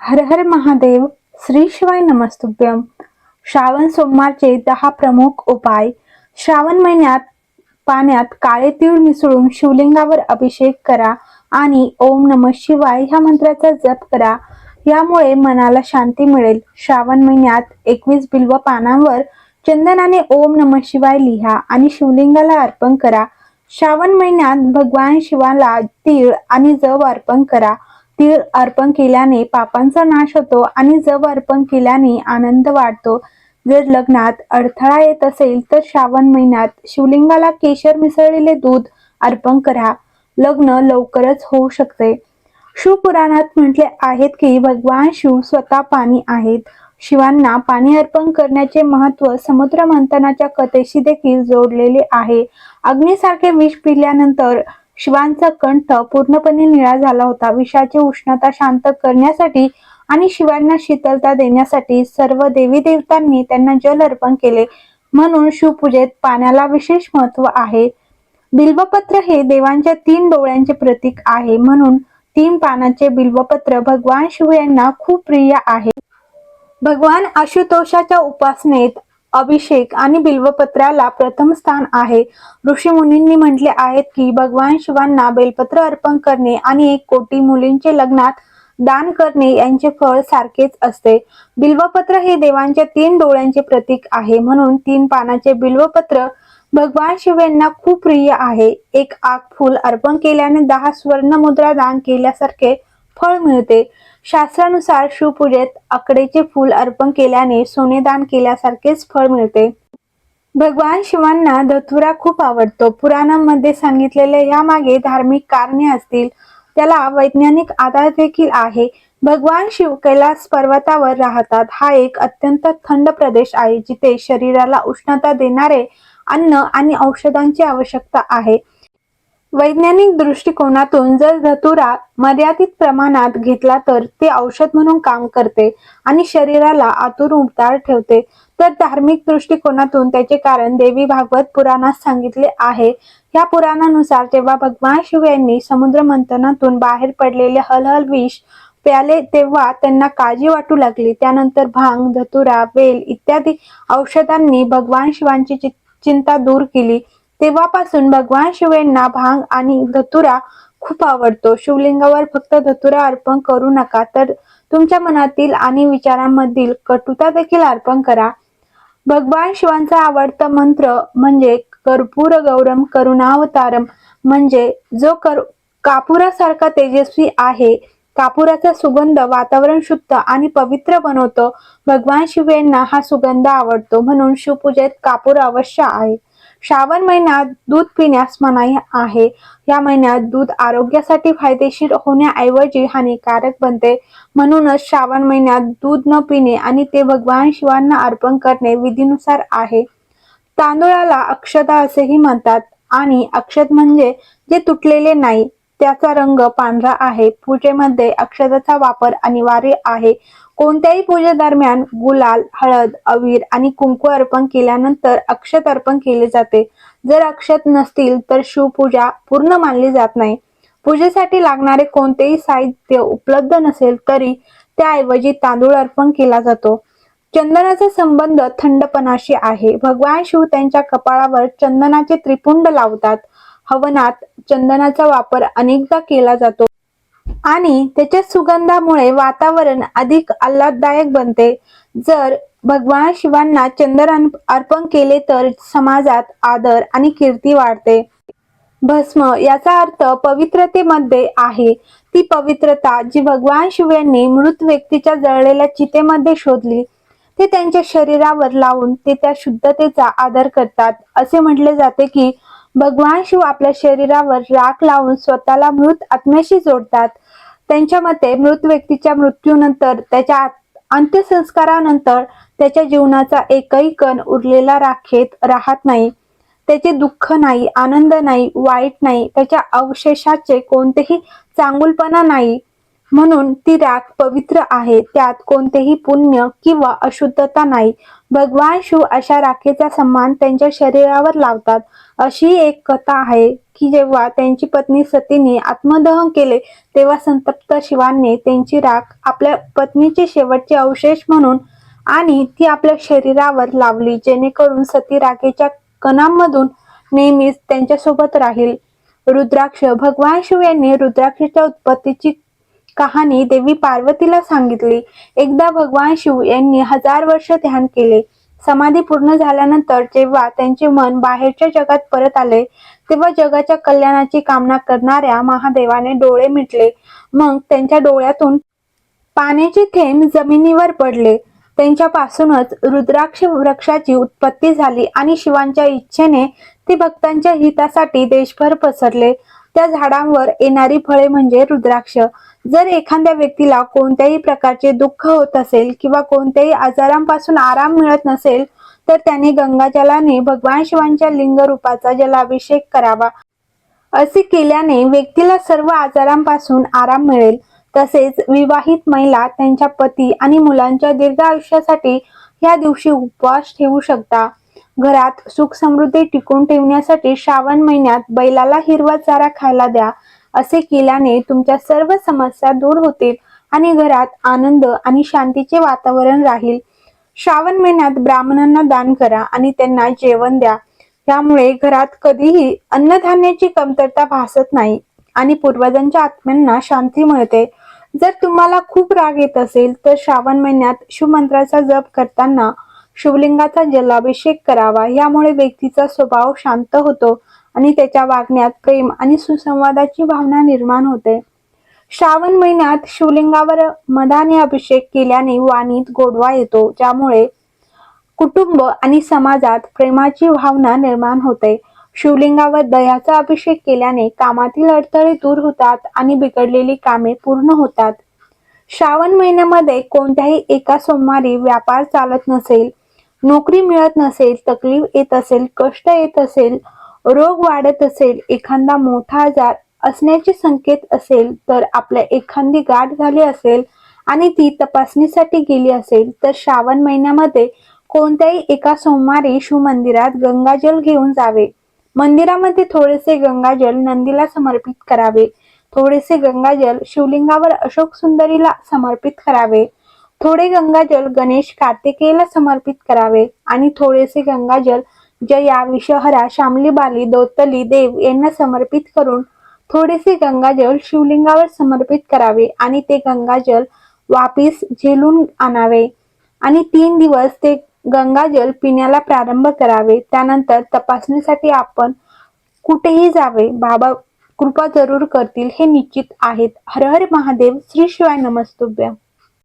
हर हर महादेव श्री शिवाय नमस्तुभ्यम श्रावण सोमवारचे दहा प्रमुख उपाय. श्रावण महिन्यात पाण्यात काळे तीळ मिसळून शिवलिंगावर अभिषेक करा आणि ओम नम शिवाय ह्या मंत्राचा जप करा. यामुळे मनाला शांती मिळेल. श्रावण महिन्यात एकवीस बिल्व पानांवर चंदनाने ओम नम शिवाय लिहा आणि शिवलिंगाला अर्पण करा. श्रावण महिन्यात भगवान शिवाला तीळ आणि जव अर्पण करा. तीळ अर्पण केल्याने पापांचा नाश होतो आणि जप अर्पण केल्याने आनंद वाढतो. जर लग्नात अडथळा येत असेल तर श्रावण महिन्यात शिवलिंगाला केशर मिसळलेले दूध अर्पण करा. लग्न लवकरच होऊ शकते. शिवपुराणात म्हटले आहेत की भगवान शिव स्वतः पाणी आहेत. शिवांना पाणी अर्पण करण्याचे महत्त्व समुद्र मंथनाच्या कथेशी देखील जोडलेले आहे. अग्नीसारखे विष पिल्यानंतर शिवांचा कंठ पूर्णपणे निळा झाला होता. विषाची उष्णता शांत करण्यासाठी आणि शिवांना शीतलता देण्यासाठी सर्व देवी देवतांनी त्यांना जल अर्पण केले. म्हणून शिवपूजेत पाण्याला विशेष महत्त्व आहे. बिल्वपत्र हे देवांच्या तीन डोळ्यांचे प्रतीक आहे. म्हणून तीन पानाचे बिल्वपत्र भगवान शिव यांना खूप प्रिय आहे. भगवान आशुतोषाच्या उपासनेत अभिषेक आणि बिल्वपत्राला प्रथम स्थान आहे. ऋषी मुनींनी म्हटले आहेत की भगवान शिवांना बेलपत्र अर्पण करणे आणि एक कोटी मुलींचे लग्नात दान करणे यांचे फळ सारखेच असते. बिल्वपत्र हे देवांच्या तीन डोळ्यांचे प्रतीक आहे. म्हणून तीन पानाचे बिल्वपत्र भगवान शिव यांना खूप प्रिय आहे. एक आग फूल अर्पण केल्याने दहा स्वर्ण मुद्रा दान केल्यासारखे फळ मिळते. शास्त्रानुसार शिवपूजेत आकडेचे फूल अर्पण केल्याने सोनेदान केल्यासारखेच फळ मिळते. भगवान शिवांना धतुरा खूप आवडतो. पुराणांमध्ये सांगितलेले यामागे धार्मिक कारणे असतील त्याला वैज्ञानिक आधार देखील आहे. भगवान शिव कैलास पर्वतावर राहतात. हा एक अत्यंत थंड प्रदेश आहे जिथे शरीराला उष्णता देणारे अन्न आणि औषधांची आवश्यकता आहे. वैज्ञानिक दृष्टिकोनातून जर धतुरा मर्यादित प्रमाणात घेतला तर ते औषध म्हणून काम करते आणि शरीराला आतून उबदार ठेवते. तर धार्मिक दृष्टिकोनातून त्याचे कारण देवी भागवत पुराणात सांगितले आहे. या पुराणानुसार जेव्हा भगवान शिव यांनी समुद्र मंथनातून बाहेर पडलेले हलहल विष प्याले तेव्हा त्यांना काळजी वाटू लागली. त्यानंतर भांग धतुरा वेल इत्यादी औषधांनी भगवान शिवांची चिंता दूर केली. तेव्हापासून भगवान शिवेंना भांग आणि धतुरा खूप आवडतो. शिवलिंगावर फक्त धतुरा अर्पण करू नका तर तुमच्या मनातील आणि विचारांमधील कटुता देखील अर्पण करा. भगवान शिवांचा आवडता मंत्र म्हणजे कर्पूर गौरम करुणावतारम म्हणजे जो कर कापुरासारखा तेजस्वी आहे कापुराचा सुगंध वातावरण शुद्ध आणि पवित्र बनवतो. भगवान शिव यांना हा सुगंध आवडतो म्हणून शिवपूजेत कापूर अवश्य आहे. श्रावण महिन्यात दूध पिण्यास मनाई आहे. या महिन्यात दूध आरोग्यासाठी फायदेशीर होण्याऐवजी हानिकारक बनते. म्हणूनच श्रावण महिन्यात दूध न पिणे आणि ते भगवान शिवांना अर्पण करणे विधीनुसार आहे. तांदूळाला अक्षता असेही म्हणतात आणि अक्षत म्हणजे जे तुटलेले नाही त्याचा रंग पांढरा आहे. पूजेमध्ये अक्षताचा वापर अनिवार्य आहे. कोणत्याही पूजेदरम्यान गुलाल हळद अवीर आणि कुंकू अर्पण केल्यानंतर अक्षत अर्पण केले जाते. जर अक्षत नसतील तर शिवपूजा पूर्ण मानली जात नाही. पूजेसाठी लागणारे कोणतेही साहित्य उपलब्ध नसेल तरी त्याऐवजी तांदूळ अर्पण केला जातो. चंदनाचा संबंध थंडपणाशी आहे. भगवान शिव त्यांच्या कपाळावर चंदनाचे त्रिपुंड लावतात. हवनात चंदनाचा वापर अनेकदा केला जातो. आणि त्याच्या सुगंधामुळे वातावरण अधिक आल्हाददायक बनते. जर भगवान शिवांना चंदन अर्पण केले तर समाजात आदर आणि कीर्ती वाढते. भस्म याचा अर्थ पवित्रतेमध्ये आहे. ती पवित्रता जी भगवान शिव यांनी मृत व्यक्तीच्या जळलेल्या चितेमध्ये शोधली ते त्यांच्या शरीरावर लावून ते त्या शुद्धतेचा आदर करतात. असे म्हटले जाते की भगवान शिव आपल्या शरीरावर राख लावून स्वतःला मृत आत्म्याशी जोडतात. त्यांच्या मते मृत व्यक्तीच्या मृत्यूनंतर त्याच्या अंत्यसंस्कारानंतर त्याच्या जीवनाचा एकही कण उरलेला राखेत राहत नाही. त्याचे दुःख नाही आनंद नाही वाईट नाही त्याच्या अवशेषाचे कोणतेही चांगुलपणा नाही. म्हणून ती राख पवित्र आहे त्यात कोणतेही पुण्य किंवा अशुद्धता नाही. भगवान शिव अशा राखेचा सन्मान त्यांच्या शरीरावर लावतात. अशी एक कथा आहे की जेव्हा त्यांची पत्नी सतीने आत्मदहन केले तेव्हा संतप्त शिवांनी त्यांची राख आपल्या पत्नीचे शेवटचे अवशेष म्हणून आणि ती आपल्या शरीरावर लावली जेणेकरून सती राखेच्या कणांमधून नेहमीच त्यांच्यासोबत राहील. रुद्राक्ष भगवान शिव यांनी रुद्राक्षच्या उत्पत्तीची कहाणी देवी पार्वतीला सांगितली. एकदा भगवान शिव यांनी हजार वर्ष ध्यान केले. समाधी पूर्ण झाल्यानंतर जेव्हा त्यांचे मन बाहेरच्या जगात परत आले तेव्हा जगाच्या कल्याणाची कामना करणाऱ्या महादेवाने डोळे मिटले. मग त्यांच्या डोळ्यातून पाण्याचे थेंब जमिनीवर पडले. त्यांच्यापासूनच रुद्राक्ष वृक्षाची उत्पत्ती झाली आणि शिवांच्या इच्छेने ते भक्तांच्या हितासाठी देशभर पसरले. त्या झाडांवर येणारी फळे म्हणजे रुद्राक्ष. जर एखाद्या व्यक्तीला कोणत्याही प्रकारचे दुःख होत असेल किंवा कोणत्याही आजारांपासून आराम मिळत नसेल तर त्याने गंगाजलाने भगवान शिवांच्या लिंग रूपाचा जलाभिषेक करावा. असे केल्याने व्यक्तीला सर्व आजारांपासून आराम मिळेल. तसेच विवाहित महिला त्यांच्या पती आणि मुलांच्या दीर्घ आयुष्यासाठी या दिवशी उपवास ठेवू शकता. घरात सुख समृद्धी टिकून ठेवण्यासाठी श्रावण महिन्यात बैलाला हिरवा चारा खायला द्या. असे केल्याने तुमच्या सर्व समस्या दूर होतील आणि घरात आनंद आणि शांतीचे वातावरण राहील. श्रावण महिन्यात ब्राह्मणांना दान करा आणि त्यांना जेवण द्या. यामुळे घरात कधीही अन्नधान्याची कमतरता भासत नाही आणि पूर्वजांच्या आत्म्यांना शांती मिळते. जर तुम्हाला खूप राग येत असेल तर श्रावण महिन्यात शिवमंत्राचा जप करताना शिवलिंगाचा जलाभिषेक करावा. यामुळे व्यक्तीचा स्वभाव शांत होतो आणि त्याच्या वागण्यात प्रेम आणि सुसंवादाची भावना निर्माण होते. श्रावण महिन्यात शिवलिंगावर मधाने अभिषेक केल्याने वाणीत गोडवा येतो ज्यामुळे कुटुंब आणि समाजात प्रेमाची भावना निर्माण होते. शिवलिंगावर दह्याचा अभिषेक केल्याने कामातील अडथळे दूर होतात आणि बिघडलेली कामे पूर्ण होतात. श्रावण महिन्यामध्ये कोणत्याही एका सोमवारी व्यापार चालत नसेल नोकरी मिळत नसेल तकलीफ येत असेल कष्ट येत असेल रोग वाढत असेल एखादा मोठा आजार असण्याचे संकेत असेल तर आपल्या एखादी गाठ झाली असेल आणि ती तपासणीसाठी गेली असेल तर श्रावण महिन्यामध्ये कोणत्याही एका सोमवारी शिवमंदिरात गंगाजल घेऊन जावे. मंदिरामध्ये थोडेसे गंगाजल नंदीला समर्पित करावे. थोडेसे गंगाजल शिवलिंगावर अशोक सुंदरीला समर्पित करावे. थोडे गंगाजल गणेश कार्तिकेयला समर्पित करावे आणि थोडेसे गंगाजल जया विषहरा शामली बाली दोतली देव यांना समर्पित करून थोडेसे गंगाजल शिवलिंगावर समर्पित करावे आणि ते गंगाजल वापिस झेलून आणावे. आणि तीन दिवस ते गंगाजल पिण्याला प्रारंभ करावे. त्यानंतर तपासणीसाठी आपण कुठेही जावे. बाबा कृपा जरूर करतील हे निश्चित आहेत. हर हर महादेव. श्री शिवाय नमस्तुभ्य.